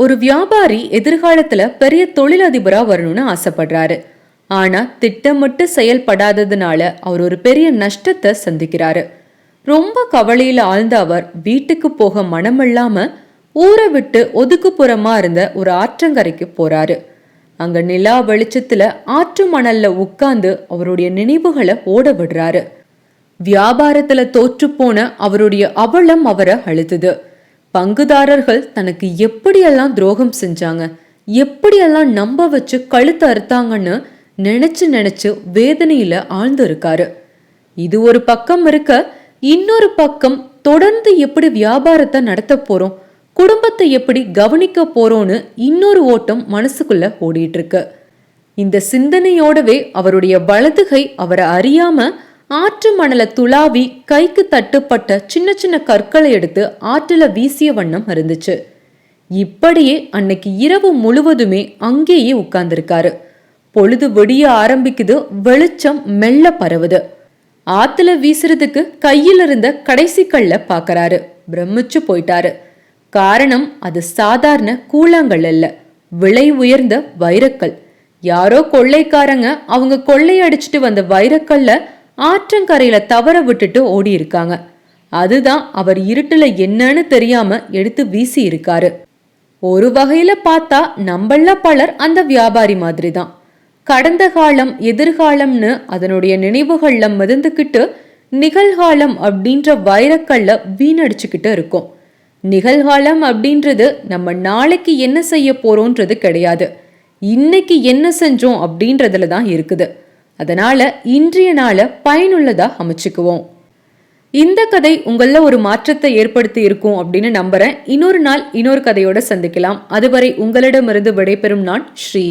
ஒரு வியாபாரி எதிர்காலத்துல பெரிய தொழிலதிபரா வரணும்னு ஆசைப்படுறாரு. ஆனா திட்டமிட்டு செயல்படாததுனால அவர் ஒரு பெரிய நஷ்டத்தை சந்திக்கிறாரு. ரொம்ப கவலையில ஆழ்ந்த அவர் வீட்டுக்கு போக மனமில்லாம ஊரை விட்டு ஒதுக்குப்புறமா இருந்த ஒரு ஆற்றங்கரைக்கு போறாரு. அங்க நிலா வெளிச்சத்துல ஆற்று மணல்ல உட்கார்ந்து அவருடைய நினைவுகளை ஓட விடுறாரு. வியாபாரத்துல தோற்றுப்போன அவருடைய அவலம் அவரை அழுத்துது. பங்குதாரர்கள் தனக்கு எப்படியெல்லாம் துரோகம் செஞ்சாங்க எப்படியெல்லாம் நம்ப வச்சு கழுத்து அறுத்தாங்கன்னு நினைச்சு நினைச்சு வேதனையில ஆழ்ந்து இருக்காரு இது ஒரு பக்கம் இருக்க இன்னொரு பக்கம் தொடர்ந்து எப்படி வியாபாரத்தை நடத்த போறோம் குடும்பத்தை எப்படி கவனிக்க போறோம்னு இன்னொரு ஓட்டம் மனசுக்குள்ள ஓடிட்டு இருக்கு. இந்த சிந்தனையோடவே அவருடைய வலதுகை அவரை அறியாம ஆற்று மணல துளாவி கைக்கு தட்டுப்பட்ட சின்ன சின்ன கற்களை எடுத்து ஆற்றுல வீசிய வண்ணம் இருந்துச்சு இப்படியே அன்னைக்கு இரவு முழுவதுமே அங்கேயே உட்கார்ந்திருக்காரு. பொழுது விடிய ஆரம்பிக்குது வெளிச்சம் மெல்ல பரவுது. ஆத்துல வீசுறதுக்கு கையில் இருந்த கடைசி கல்ல பாக்கறாரு. பிரமிச்சு போயிட்டாரு. காரணம் அது சாதாரண கூழாங்கல் அல்ல. விலை உயர்ந்த வைரக்கல். யாரோ கொள்ளைக்காரங்க அவங்க கொள்ளையடிச்சிட்டு வந்த வைரக்கல்ல ஆற்றங்கரையில தவற விட்டுட்டு ஓடி இருக்காங்க அதுதான் அவர் இருட்டுல என்னன்னு தெரியாம எடுத்து வீசி இருக்காரு. ஒரு வகையில பார்த்தா நம்மள பலர் அந்த வியாபாரி மாதிரி தான் கடந்த காலம் எதிர்காலம்னு அதனுடைய நினைவுகள்ல மிதந்துக்கிட்டு நிகழ்காலம் அப்படின்ற வைரக்கல்ல வீணடிச்சுக்கிட்டு இருக்கும். நிகழ்காலம் அப்படின்றது நம்ம நாளைக்கு என்ன செய்ய போறோன்றது கிடையாது. இன்னைக்கு என்ன செஞ்சோம் அப்படின்றதுல தான் இருக்குது. அதனால இன்றைய நாளை பயனுள்ளதா அமைச்சுக்குவோம். இந்த கதை உங்களில் ஒரு மாற்றத்தை ஏற்படுத்தி இருக்கும் அப்படின்னு நம்புறேன். இன்னொரு நாள் இன்னொரு கதையோட சந்திக்கலாம். அதுவரை உங்களிடமிருந்து விடைபெறும் நான் ஸ்ரீ